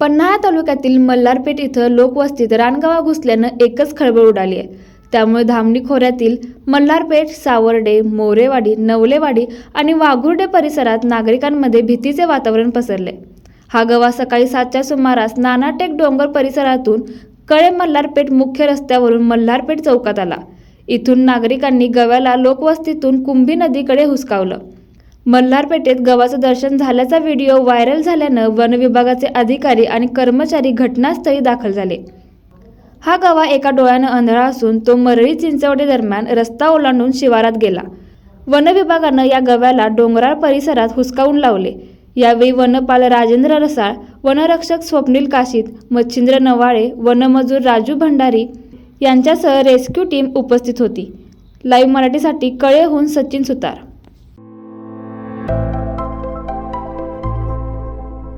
पन्हाळा तालुक्यातील मल्हारपेठ इथं लोकवस्तीत रानगावा घुसल्यानं एकच खळबळ उडाली आहे. त्यामुळे धामणी खोऱ्यातील मल्हारपेठ सावर्डे मोरेवाडी नवलेवाडी आणि वाघुर्डे परिसरात नागरिकांमध्ये भीतीचे वातावरण पसरले. हा गवा सकाळी सातच्या सुमारास नानाटेक डोंगर परिसरातून कळे मल्हारपेठ मुख्य रस्त्यावरून मल्हारपेठ चौकात आला. इथून नागरिकांनी गव्याला लोकवस्तीतून कुंभी नदीकडे हुसकावलं. मल्हारपेठेत गव्हाचं दर्शन झाल्याचा व्हिडिओ व्हायरल झाल्यानं वन विभागाचे अधिकारी आणि कर्मचारी घटनास्थळी दाखल झाले. हा गवा एका डोळ्यानं अंधळा असून तो मरळी चिंचवडे दरम्यान रस्ता ओलांडून शिवारात गेला. वन विभागानं या गव्याला डोंगराळ परिसरात हुसकावून लावले. यावेळी वनपाल राजेंद्र रसाळ वनरक्षक स्वप्नील काशीत मच्छिंद्र नवाळे वनमजूर राजू भंडारी यांच्यासह रेस्क्यू टीम उपस्थित होती. लाईव्ह मराठीसाठी कळेहून सचिन सुतार.